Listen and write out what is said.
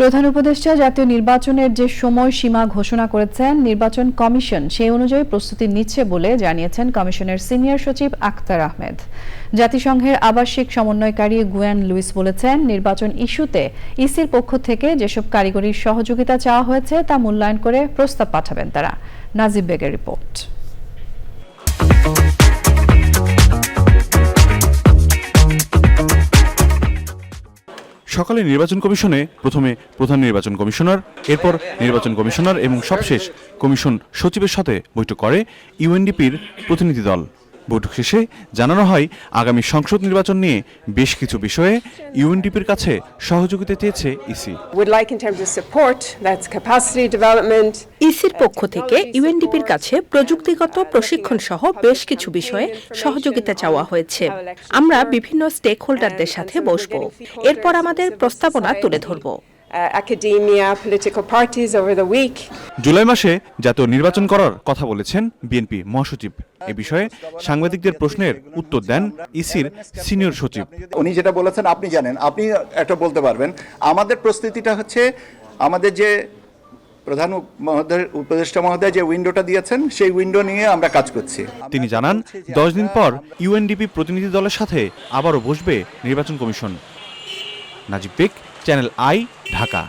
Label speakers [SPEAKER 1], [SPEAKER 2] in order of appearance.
[SPEAKER 1] প্রধান উপদেষ্টা জাতীয় নির্বাচনের যে সময়সীমা ঘোষণা করেছেন, নির্বাচন কমিশন সেই অনুযায়ী প্রস্তুতি নিচ্ছে বলে জানিয়েছেন কমিশনের সিনিয়র সচিব আক্তার আহমেদ। জাতিসংঘের আবাসিক সমন্বয়কারী গুয়ান লুইস বলেছেন, নির্বাচন ইস্যুতে ইসির পক্ষ থেকে যেসব কারিগরির সহযোগিতা চাওয়া হয়েছে তা মূল্যায়ন করে প্রস্তাব পাঠাবেন তারা। নাজিব বেগের রিপোর্ট।
[SPEAKER 2] সকালে নির্বাচন কমিশনে প্রথমে প্রধান নির্বাচন কমিশনার, এরপর নির্বাচন কমিশনার এবং সবশেষ কমিশন সচিবের সাথে বৈঠক করে ইউএনডিপির প্রতিনিধি দল। বৈঠক শেষে জানানো হয় আগামী সংসদ নির্বাচন নিয়ে বেশ কিছু বিষয়ে ইউএনডিপির কাছে সহযোগিতা চেয়েছে ইসি।
[SPEAKER 3] ইসির পক্ষ থেকে ইউএনডিপির কাছে প্রযুক্তিগত প্রশিক্ষণ সহ বেশ কিছু বিষয়ে সহযোগিতা চাওয়া হয়েছে। আমরা বিভিন্ন স্টেক হোল্ডারদের সাথে বসব। এরপর আমাদের প্রস্তাবনা তুলে ধরব।
[SPEAKER 4] Uh, academia, political parties over the week.
[SPEAKER 2] July মাসে জাতীয় নির্বাচন করার কথা বলেছেন বিএনপি মহাসচিব। এ বিষয়ে সাংবাদিকদের প্রশ্নের উত্তর দেন ইসির সিনিয়র সচিব।
[SPEAKER 5] উনি যেটা বলেছেন আপনি জানেন। আপনি একটা বলতে পারবেন। আমাদের প্রস্তুতিটা হচ্ছে আমাদের যে প্রধান উপ- উপদেষ্টা মহোদয় যে উইন্ডোটা দিয়েছেন সেই উইন্ডো নিয়ে আমরা কাজ করছি।
[SPEAKER 2] তিনি জানান দশ দিন পর ইউএনডিপি প্রতিনিধি দলের সাথে আবারও বসবে নির্বাচন commission. Najib Beg channel I Dhaka.